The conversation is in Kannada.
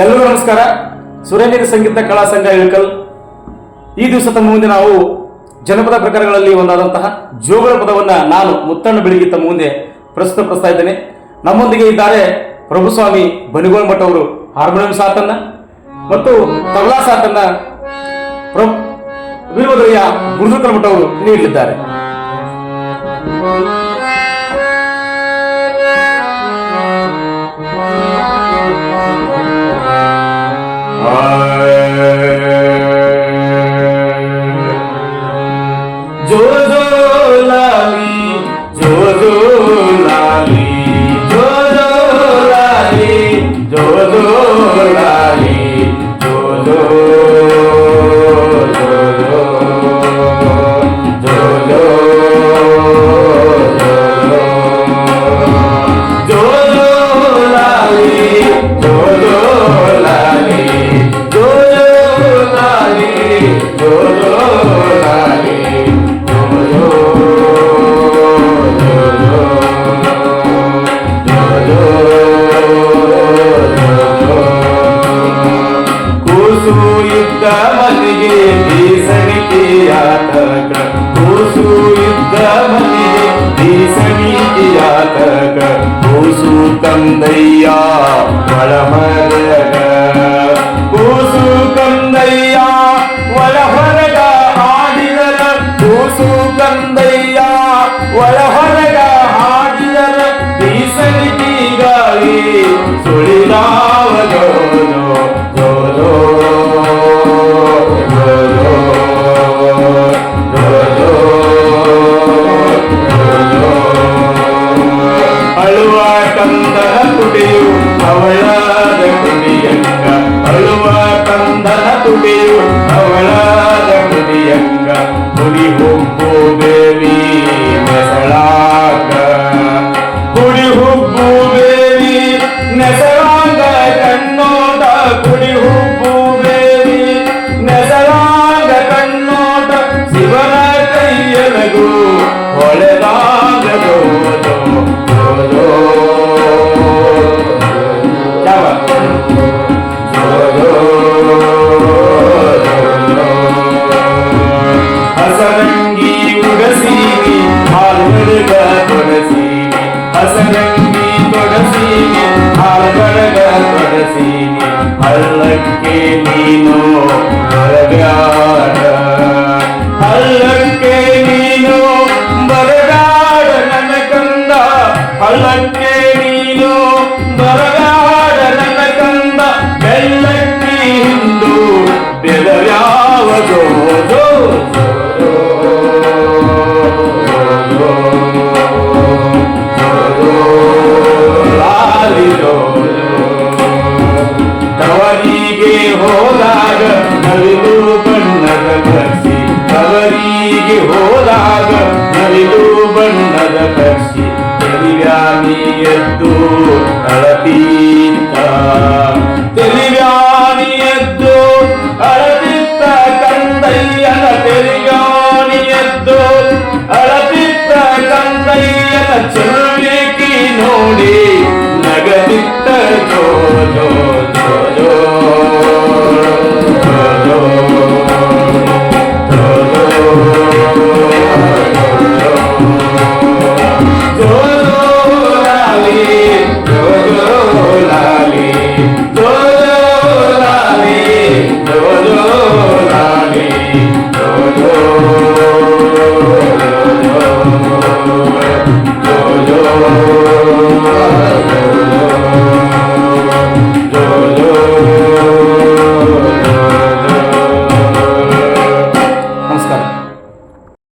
ಎಲ್ಲರಿಗೂ ನಮಸ್ಕಾರ. ಸುರೇಂದ್ರ ಸಂಗೀತ ಕಲಾ ಸಂಘ ಇಳಕಲ್ ಈ ದಿವಸ ತಮ್ಮ ಮುಂದೆ ನಾವು ಜನಪದ ಪ್ರಕಾರಗಳಲ್ಲಿ ಒಂದಾದಂತಹ ಜೋಗಳ ಪದವನ್ನ ನಾನು ಮುತ್ತಣ್ಣ ಬೆಳಿಗ್ಗೆ ತಮ್ಮ ಮುಂದೆ ಪ್ರಸ್ತುತಪಡಿಸ್ತಾ ಇದ್ದೇನೆ. ನಮ್ಮೊಂದಿಗೆ ಇದ್ದಾರೆ ಪ್ರಭುಸ್ವಾಮಿ ಬನಿಗೋಳ ಮಠ ಅವರು ಹಾರ್ಮೋನಿಯಂ ಸಾತನ್ನ ಮತ್ತು ತಬಲಾ ಸಾತನ್ನ ಪ್ರ ವೀರಭದ್ರಯ್ಯ ಗುರುದೂಕರ ಮಠ ಅವರು கக பூசு கந்தையா வளமரக பூசு கந்தையா வளமரக ஆடிரக பூசு கந்தையா வள துணிவும் போது ಹಸನಂಗಿ ಉಡಸೀನಿ ಹಾಲ್ಬಡಗ ತೊಡಸೀನಿ ಹಸನಂಗಿ ತೊಡಸೀನಿ ಹಾಲ್ಬಡಗ ತೊಡಸೀನಿ ಹಲ್ಲಕ್ಕೆ ನೀನು ಹೊರಗಾಡ ಹಲ್ಲ kami itu lebih